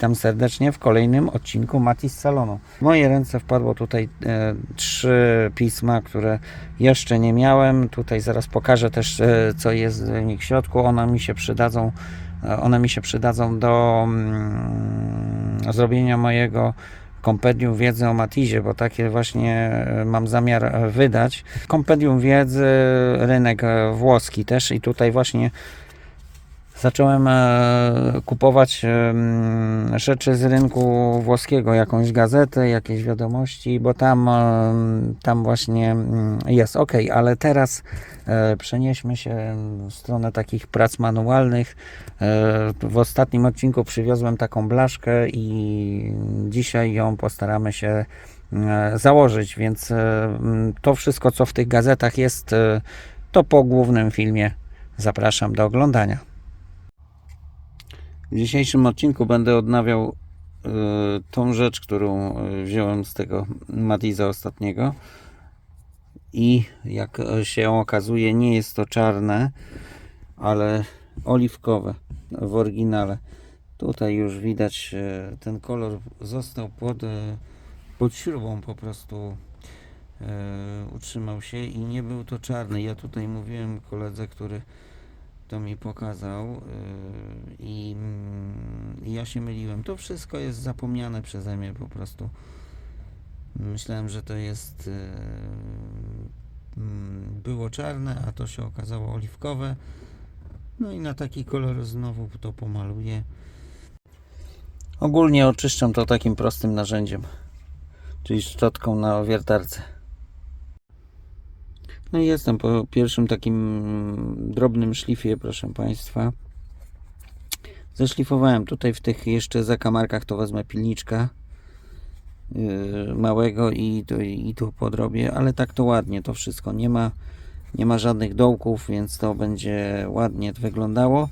Witam serdecznie w kolejnym odcinku Matis Salonu. W moje ręce wpadło tutaj e, trzy pisma, które jeszcze nie miałem. Tutaj zaraz pokażę też, e, co jest w nich w środku. One mi się przydadzą, e, one mi się przydadzą do mm, zrobienia mojego kompendium wiedzy o Matizie, bo takie właśnie e, mam zamiar e, wydać. Kompendium wiedzy, rynek e, włoski też i tutaj właśnie zacząłem e, kupować em, rzeczy z rynku włoskiego, jakąś gazetę, jakieś wiadomości, bo tam, em, tam właśnie mm, jest ok, ale teraz e, przenieśmy się w stronę takich prac manualnych. E, w ostatnim odcinku przywiozłem taką blaszkę i dzisiaj ją postaramy się e, założyć, więc e, m, to wszystko, co w tych gazetach jest, e, to po głównym filmie zapraszam do oglądania. W dzisiejszym odcinku będę odnawiał e, tą rzecz, którą e, wziąłem z tego Matiza ostatniego. I jak się okazuje, nie jest to czarne, ale oliwkowe w oryginale. Tutaj już widać, e, ten kolor został pod, e, pod śrubą po prostu e, utrzymał się i nie był to czarny. Ja tutaj mówiłem koledze, który to mi pokazał yy, i mm, i ja się myliłem. To wszystko jest zapomniane przeze mnie po prostu. Myślałem, że to jest yy, mm, było czarne, a to się okazało oliwkowe. No i na taki kolor znowu to pomaluję. Ogólnie oczyszczam to takim prostym narzędziem, czyli szczotką na wiertarce. No i jestem po pierwszym takim drobnym szlifie, proszę Państwa. Zeszlifowałem tutaj w tych jeszcze zakamarkach, to wezmę pilniczka yy, małego i tu, i tu podrobię, ale tak to ładnie to wszystko. Nie ma, nie ma żadnych dołków, więc to będzie ładnie wyglądało.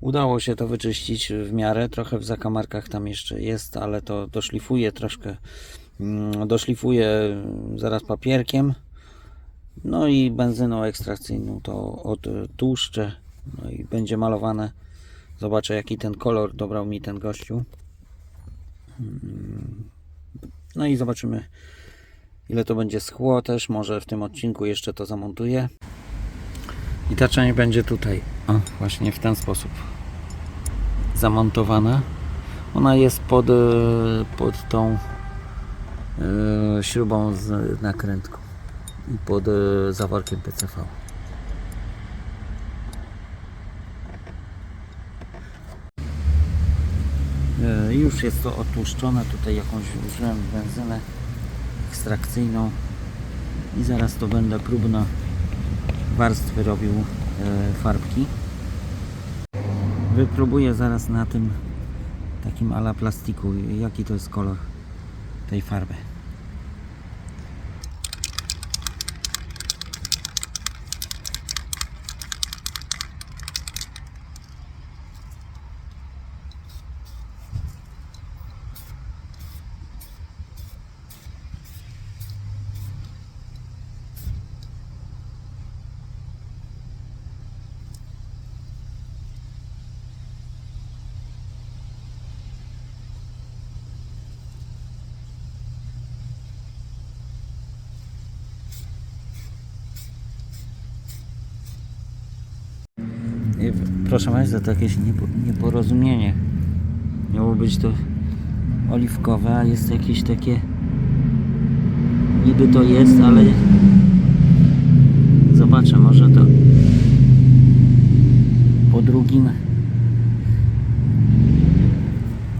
Udało się to wyczyścić w miarę, trochę w zakamarkach tam jeszcze jest, ale to doszlifuję troszkę, mm, doszlifuję zaraz papierkiem. No i benzyną ekstrakcyjną to odtłuszczę. No i będzie malowane. Zobaczę jaki ten kolor dobrał mi ten gościu. Mm. No i zobaczymy ile to będzie schło też. Może w tym odcinku jeszcze to zamontuję. I ta część będzie tutaj. O, właśnie w ten sposób zamontowana. Ona jest pod, e, pod tą e, śrubą z nakrętką i pod e, zaworkiem PCV. E, Już jest to otłuszczone, tutaj jakąś użyłem benzynę ekstrakcyjną i zaraz to będę próbno warstwy robił e, farbki. Wypróbuję zaraz na tym takim ala plastiku jaki to jest kolor tej farby. Proszę Państwa, to jakieś niepo, nieporozumienie. Miało być to oliwkowe, a jest jakieś takie. Niby to jest, ale. Zobaczę, może to po drugim.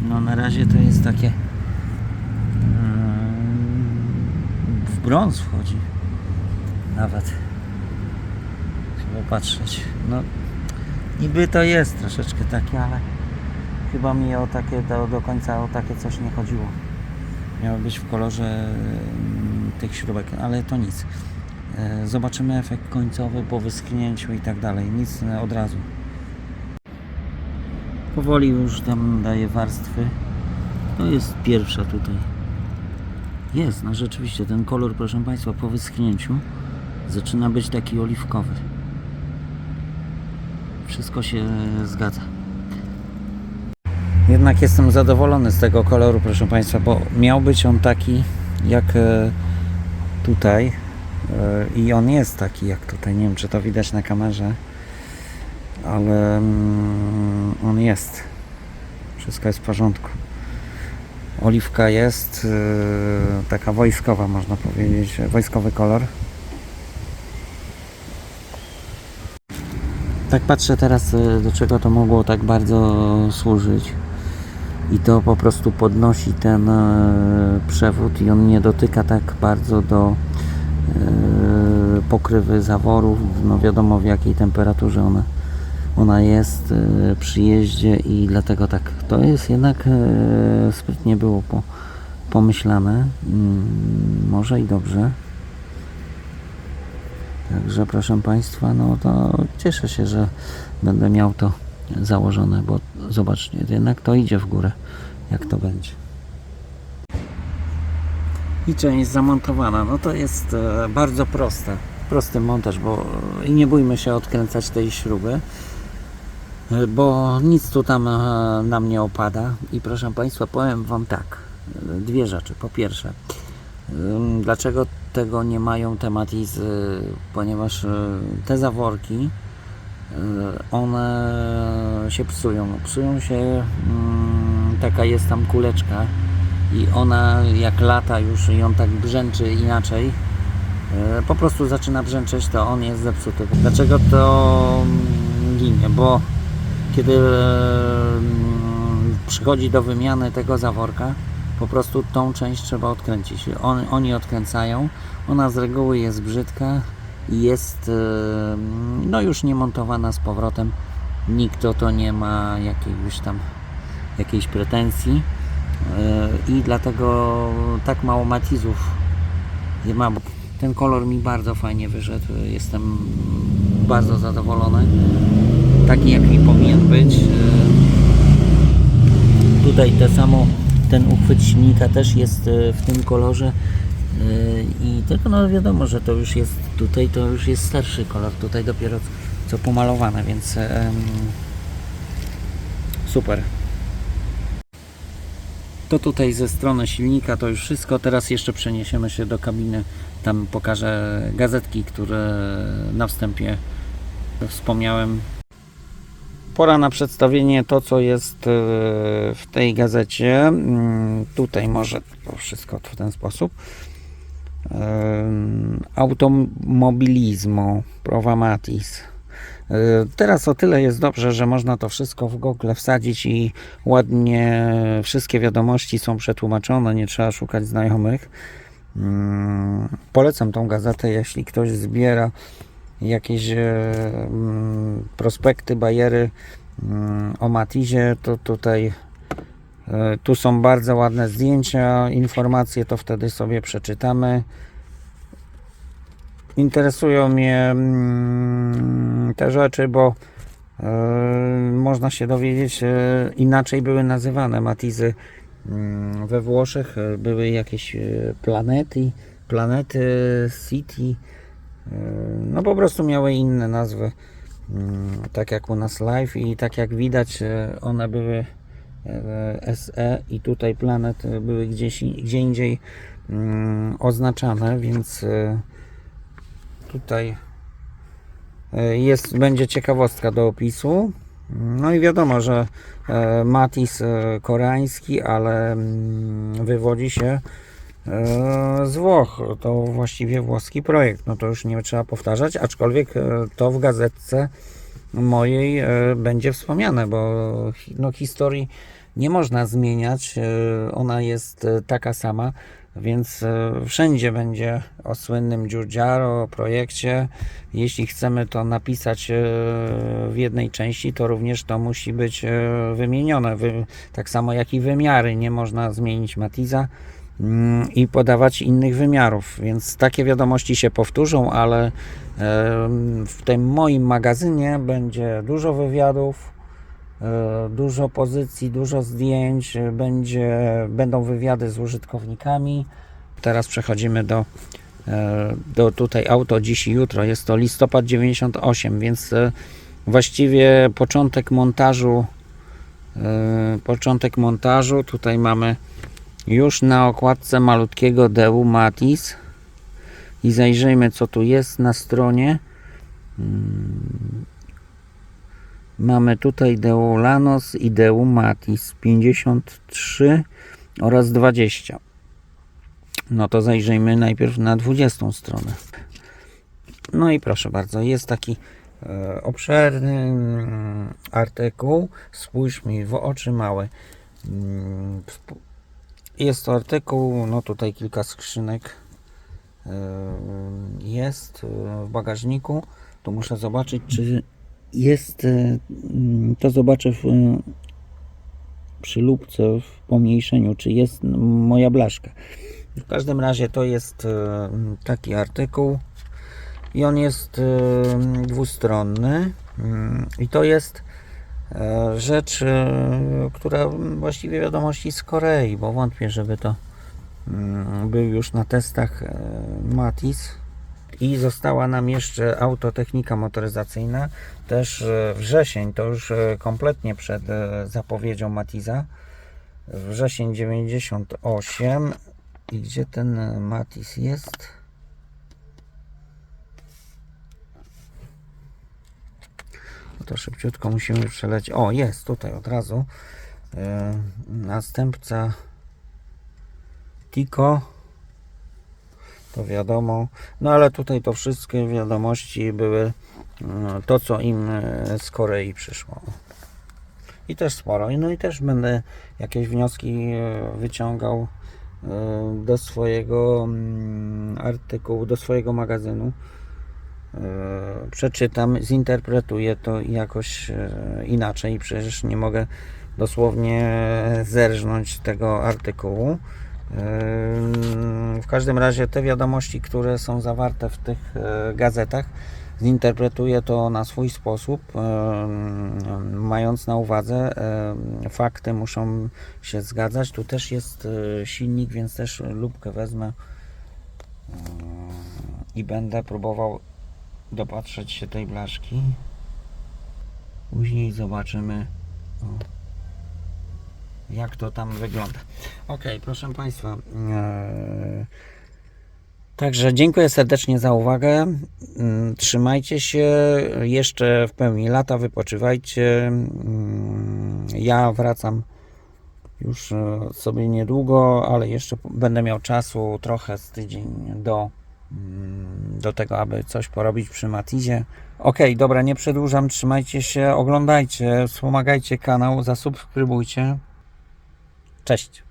No na razie to jest takie. mm, W brąz wchodzi. Nawet. Trzeba patrzeć. No Niby to jest troszeczkę takie, ale chyba mi o takie do, do końca o takie coś nie chodziło. Miało być w kolorze mm, tych śrubek, ale to nic. E, Zobaczymy efekt końcowy po wyschnięciu i tak dalej. Nic od razu. Powoli już tam daję warstwy. To jest pierwsza tutaj. Jest, no rzeczywiście ten kolor, proszę Państwa, po wyschnięciu zaczyna być taki oliwkowy wszystko się zgadza. Jednak jestem zadowolony z tego koloru, proszę Państwa, bo miał być on taki jak e, tutaj e, i on jest taki jak tutaj. Nie wiem, czy to widać na kamerze, ale mm, on jest. Wszystko jest w porządku. Oliwka jest e, taka wojskowa, można powiedzieć, wojskowy kolor. Tak patrzę teraz, e, do czego to mogło tak bardzo służyć. I to po prostu podnosi ten e, przewód i on nie dotyka tak bardzo do e, pokrywy zaworów. No wiadomo w jakiej temperaturze ona, ona jest przy jeździe i dlatego tak. To jest jednak sprytnie było po, pomyślane. Mm, może i dobrze. Także proszę Państwa, no to cieszę się, że będę miał to założone, bo zobaczcie, jednak to idzie w górę, jak to będzie. I część zamontowana, no to jest e, bardzo proste, prosty montaż, bo i nie bójmy się odkręcać tej śruby, e, bo nic tu tam e, nam nie opada i proszę Państwa, powiem Wam tak, e, dwie rzeczy. Po pierwsze, Dlaczego tego nie mają tematizy? Ponieważ y, te zaworki, y, one się psują. Psują się, mm, taka jest tam kuleczka i ona jak lata już i on tak brzęczy inaczej, y, po prostu zaczyna brzęczeć, to on jest zepsuty. Dlaczego to mm, ginie? Bo kiedy mm, przychodzi do wymiany tego zaworka, po prostu tą część trzeba odkręcić. On, oni odkręcają, ona z reguły jest brzydka jest e, no już nie montowana z powrotem. Nikt o to nie ma jakiegoś tam jakiejś pretensji E, i dlatego tak mało matizów je mam. Ten kolor mi bardzo fajnie wyszedł. Jestem bardzo zadowolony. Taki jaki powinien być. E, Tutaj te samo ten uchwyt silnika też jest e, w tym kolorze E, i tylko no wiadomo, że to już jest tutaj to już jest starszy kolor, tutaj dopiero co pomalowane, więc em, super. To tutaj ze strony silnika to już wszystko. Teraz jeszcze przeniesiemy się do kabiny. Tam pokażę gazetki, które na wstępie wspomniałem. Pora na przedstawienie to, co jest e, w tej gazecie. Mm, Tutaj może to wszystko w ten sposób. Em, Automobilismo, Prova Matis. E, Teraz o tyle jest dobrze, że można to wszystko w Google wsadzić i ładnie wszystkie wiadomości są przetłumaczone, nie trzeba szukać znajomych. Mm, Polecam tą gazetę, jeśli ktoś zbiera jakieś e, mm, prospekty, bajery mm, o Matizie, to tutaj e, tu są bardzo ładne zdjęcia, informacje, to wtedy sobie przeczytamy. Interesują mnie mm, te rzeczy, bo e, można się dowiedzieć, inaczej były nazywane Matizy we Włoszech. Były jakieś planety, planety City, no po prostu miały inne nazwy, mm, tak jak u nas Live i tak jak widać, e, one były e, SE i tutaj planet e, były gdzieś, gdzie indziej mm, oznaczane, więc e, tutaj e, jest, będzie ciekawostka do opisu. No i wiadomo, że e, Matis e, koreański, ale mm, wywodzi się e, z Włoch. To właściwie włoski projekt. No to już nie trzeba powtarzać, aczkolwiek e, to w gazetce mojej e, będzie wspomniane, bo no, historii nie można zmieniać. e, Ona jest e, taka sama, więc e, wszędzie będzie o słynnym Giugiaro projekcie. Jeśli chcemy to napisać e, w jednej części, to również to musi być e, wymienione. Wy- Tak samo jak i wymiary. Nie można zmienić Matiza i podawać innych wymiarów, więc takie wiadomości się powtórzą, ale w tym moim magazynie będzie dużo wywiadów, e, dużo pozycji, dużo zdjęć, e, będzie, będą wywiady z użytkownikami. Teraz przechodzimy do, e, do tutaj auto dziś i jutro. Jest to listopad 98, więc właściwie początek montażu początek montażu. Tutaj mamy już na okładce malutkiego DU Matis i zajrzyjmy co tu jest na stronie. Mm, Mamy tutaj DU Lanos i DU Matis 53 oraz 20. No to zajrzyjmy najpierw na 20 stronę. No i proszę bardzo, jest taki e, obszerny mm, artykuł. Spójrz mi w oczy małe. Jest to artykuł, no tutaj kilka skrzynek e, jest e, w bagażniku. Tu muszę zobaczyć, czy jest. e, mm, To zobaczę w, przy lubce w pomniejszeniu, czy jest moja blaszka. W każdym razie to jest taki artykuł i on jest dwustronny Mm, i to jest rzecz, e, która właściwie wiadomości z Korei, bo wątpię, żeby to mm, był już na testach e, Matis. I została nam jeszcze autotechnika motoryzacyjna, też e, wrzesień, to już kompletnie przed zapowiedzią Matiza. Wrzesień 98 i gdzie ten Matis jest? To szybciutko musimy przelecieć. O, jest tutaj od razu. E, następca Tico. To wiadomo. No ale tutaj to wszystkie wiadomości były e, to, co im e, z Korei przyszło. I też sporo. No i też będę jakieś wnioski e, wyciągał do swojego mm, artykułu, do swojego magazynu. E, Przeczytam, zinterpretuję to jakoś e, inaczej. Przecież nie mogę dosłownie zerżnąć tego artykułu. E, W każdym razie te wiadomości, które są zawarte w tych gazetach, zinterpretuję to na swój sposób, mając na uwadze fakty muszą się zgadzać. Tu też jest silnik, więc też lubkę wezmę i będę próbował dopatrzeć się tej blaszki. Później zobaczymy, o, jak to tam wygląda. Ok, proszę Państwa. e, Także dziękuję serdecznie za uwagę. Mm, Trzymajcie się jeszcze w pełni lata, wypoczywajcie. Mm, Ja wracam już e, sobie niedługo, ale jeszcze będę miał czasu trochę z tydzień do, do tego, aby coś porobić przy Matizie. Ok, dobra, nie przedłużam, trzymajcie się, oglądajcie, wspomagajcie kanał, zasubskrybujcie. Cześć.